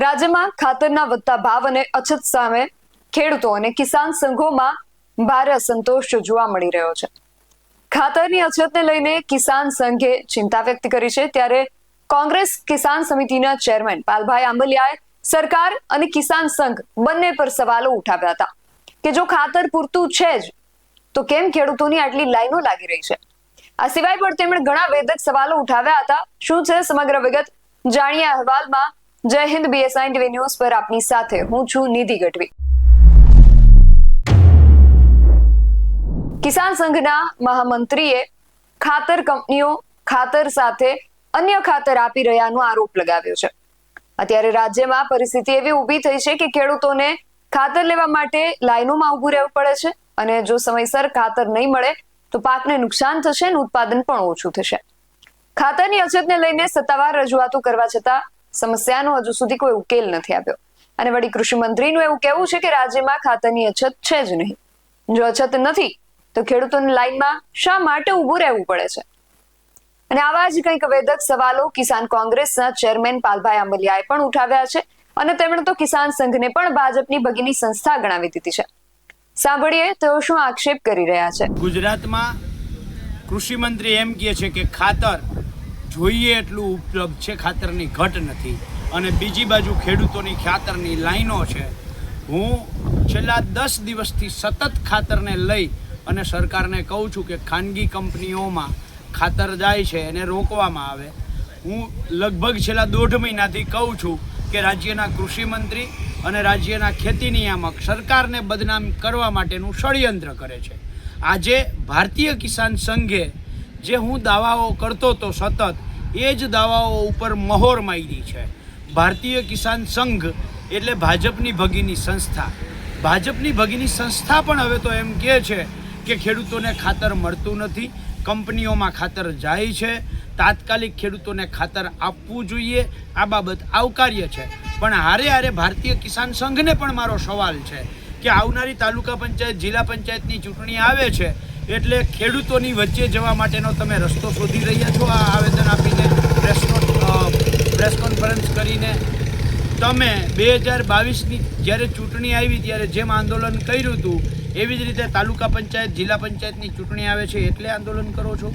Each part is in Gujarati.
રાજ્યમાં ખાતરના વધતા ભાવ અને અછત સામે ખેડૂતો અને કિસાન સંઘોમાં ભારે અસંતોષ જોવા મળી રહ્યો છે. ખાતરની અછતને લઈને કિસાન સંઘે ચિંતા વ્યક્ત કરી છે. ત્યારે કોંગ્રેસ કિસાન સમિતિના ચેરમેન પાલભાઈ આંબલિયાએ સરકાર અને કિસાન સંઘ બંને પર સવાલો ઉઠાવ્યા હતા કે જો ખાતર પૂરતું છે જ, તો કેમ ખેડૂતોની આટલી લાઈનો લાગી રહી છે? આ સિવાય પણ તેમણે ઘણા વેધક સવાલો ઉઠાવ્યા હતા. શું છે સમગ્ર વિગત? જાણીએ અહેવાલમાં જય હિન્દ બીએસઆઈ ટીવી ન્યૂઝ પર આપની સાથે હું છું નિધિ ગઢવી. કિસાન સંઘના મહામંત્રીએ ખાતર કંપનીઓ ખાતર સાથે અન્ય ખાતર આપી રહ્યાનો આરોપ લગાવ્યો છે. અત્યારે રાજ્યમાં પરિસ્થિતિ એવી ઊભી થઈ છે કે ખેડૂતોને ખાતર લેવા માટે લાઈનોમાં ઊભું રહેવું પડે છે અને જો સમયસર ખાતર નહીં મળે તો પાકને નુકસાન થશે અને ઉત્પાદન પણ ઓછું થશે. ખાતરની અછતને લઈને સત્તાવાર રજૂઆતો કરવા છતાં સમસ્યાનો હજુ સુધી કોઈ ઉકેલ નથી આપ્યો. અને વળી કૃષિ મંત્રીનું એવું કહેવું છે કે રાજ્યમાં ખાતરની અછત છે જ નહીં. જો અછત નથી, તો ખેડૂતોની લાઈનમાં શા માટે ઊભું રહેવું પડે છે? અને આવા જ કંઈક વેધક સવાલો કિસાન કોંગ્રેસના ચેરમેન પાલભાઈ આંબલિયાએ પણ ઉઠાવ્યા છે અને તેમણે તો કિસાન સંઘને પણ ભાજપની ભગીની સંસ્થા ગણાવી દીધી છે. સાંભળીએ તેઓ શું આક્ષેપ કરી રહ્યા છે. ગુજરાતમાં કૃષિ મંત્રી એમ કહે છે કે ખાતર જોઈએ એટલું ઉપલબ્ધ છે, ખાતરની ઘટ નથી. અને બીજી બાજુ ખેડૂતોની ખાતરની લાઈનો છે. હું છેલ્લા દસ દિવસથી સતત ખાતરને લઈ અને સરકારને કહું છું કે ખાનગી કંપનીઓમાં ખાતર જાય છે, એને રોકવામાં આવે. હું લગભગ છેલ્લા દોઢ મહિનાથી કહું છું કે રાજ્યના કૃષિ મંત્રી અને રાજ્યના ખેતી નિયામક સરકારને બદનામ કરવા માટેનું ષડયંત્ર કરે છે. આજે ભારતીય કિસાન સંઘે જે હું દાવાઓ કરતો હતો સતત, એ જ દાવાઓ ઉપર મહોર મારી છે. ભારતીય કિસાન સંઘ એટલે ભાજપની ભગીની સંસ્થા. ભાજપની ભગીની સંસ્થા પણ હવે તો એમ કહે છે કે ખેડૂતોને ખાતર મળતું નથી, કંપનીઓમાં ખાતર જાય છે. તાત્કાલિક ખેડૂતોને ખાતર આપવું જોઈએ, આ બાબત આવકાર્ય છે. પણ હારે હારે ભારતીય કિસાન સંઘને પણ મારો સવાલ છે કે આવનારી તાલુકા પંચાયત, જિલ્લા પંચાયતની ચૂંટણી આવે છે એટલે ખેડૂતોની વચ્ચે જવા માટેનો તમે રસ્તો શોધી રહ્યા છો? આ આવેદન આપીને પ્રેસ પ્રેસ કોન્ફરન્સ કરીને તમે બે હજાર બાવીસની જ્યારે ચૂંટણી આવી ત્યારે જેમ આંદોલન કર્યું હતું, એવી જ રીતે તાલુકા પંચાયત, જિલ્લા પંચાયતની ચૂંટણી આવે છે એટલે આંદોલન કરો છો?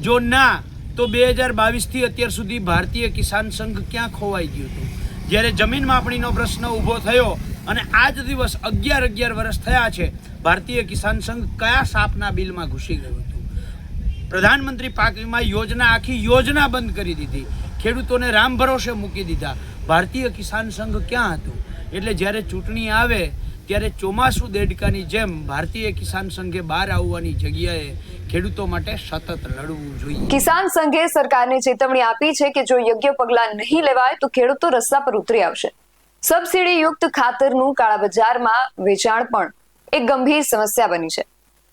જો ના, તો બે હજાર બાવીસથી અત્યાર સુધી ભારતીય કિસાન સંઘ ક્યાં ખોવાઈ ગયું હતું? જ્યારે જમીન માપણીનો પ્રશ્ન ઊભો થયો અને આજ દિવસ અગિયાર અગિયાર વર્ષ થયા છે ભારતીય કિસાન સંઘ કયા સાપના બિલમાં ઘૂસી ગયું હતું? પ્રધાનમંત્રી પાક વીમા યોજના આખી યોજના બંધ કરી દીધી. ખેડૂતોને રામ ભરોસે મૂકી દીધા. ભારતીય કિસાન સંઘ ક્યાં હતું? એટલે જ્યારે ચૂંટણી આવે, ત્યારે ચોમાસું દેડકાની જેમ ભારતીય કિસાન સંઘે બહાર આવવાની જગ્યાએ ખેડૂતો માટે સતત લડવું જોઈએ. કિસાન સંઘે સરકારને ચેતવણી આપી છે કે જો યોગ્ય પગલાં નહીં લેવાય, તો ખેડૂતો રસ્તા પર ઉતરી આવશે. સબસિડી યુક્ત ખાતરનું કાળા બજારમાં વેચાણ પણ એક ગંભીર સમસ્યા બની છે.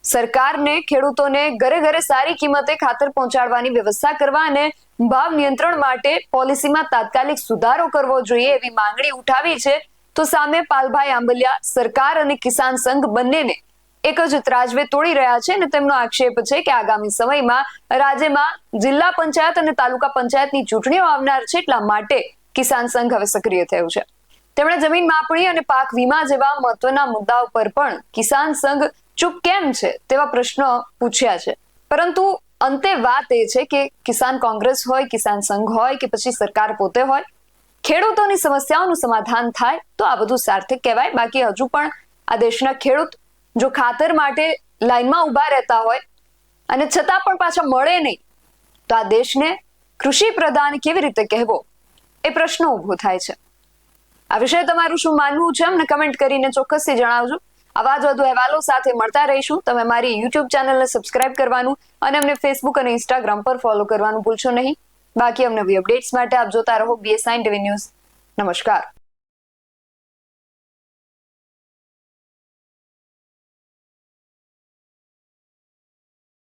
સરકારને ખેડૂતોને ઘરે ઘરે સારી કિંમતે ખાતર પહોંચાડવાની વ્યવસ્થા કરવા અને ભાવ નિયંત્રણ માટે પોલિસીમાં તાત્કાલિક સુધારો કરવો જોઈએ એવી માંગણી ઉઠાવી છે, તો સામે પાલભાઈ આંબલિયા, સરકાર અને કિસાન સંઘ બંનેને એક જ ત્રાજવે તોડી રહ્યા છે અને તેમનો આક્ષેપ છે કે આગામી સમયમાં રાજ્યમાં જિલ્લા પંચાયત અને તાલુકા પંચાયતની ચૂંટણીઓ આવનાર છે એટલા માટે કિસાન સંઘ હવે સક્રિય થયું છે. તેમણે જમીન માપણી અને પાક વીમા જેવા મહત્વના મુદ્દાઓ પર પણ કિસાન સંઘ ચૂપ કેમ છે તેવા પ્રશ્નો પૂછ્યા છે. પરંતુ અંતે વાત એ છે કે કિસાન કોંગ્રેસ હોય, કિસાન સંઘ હોય કે પછી સરકાર પોતે હોય, ખેડૂતોની સમસ્યાઓનું સમાધાન થાય તો આ બધું સાર્થક કહેવાય. બાકી હજુ પણ આ દેશના ખેડૂત જો ખાતર માટે લાઈનમાં ઊભા રહેતા હોય અને છતાં પણ પાછા મળે નહીં, તો આ દેશને કૃષિ પ્રધાન કેવી રીતે કહેવો? એ પ્રશ્ન ઊભો થાય છે. આ વિષય તમારું શું માનવું છે? અમને કમેન્ટ કરીને ચોક્કસથી જણાવજો. આવા જ વધુ અહેવાલો સાથે મળતા રહીશું. તમે મારી યુટ્યુબ ચેનલને સબસ્ક્રાઇબ કરવાનું અને અમને ફેસબુક અને ઇન્સ્ટાગ્રામ પર ફોલો કરવાનું ભૂલશો નહીં. બાકી અમને અપડેટ્સ માટે આપ જોતા રહો બીએસઆઈ ટીવી ન્યૂઝ નમસ્કાર.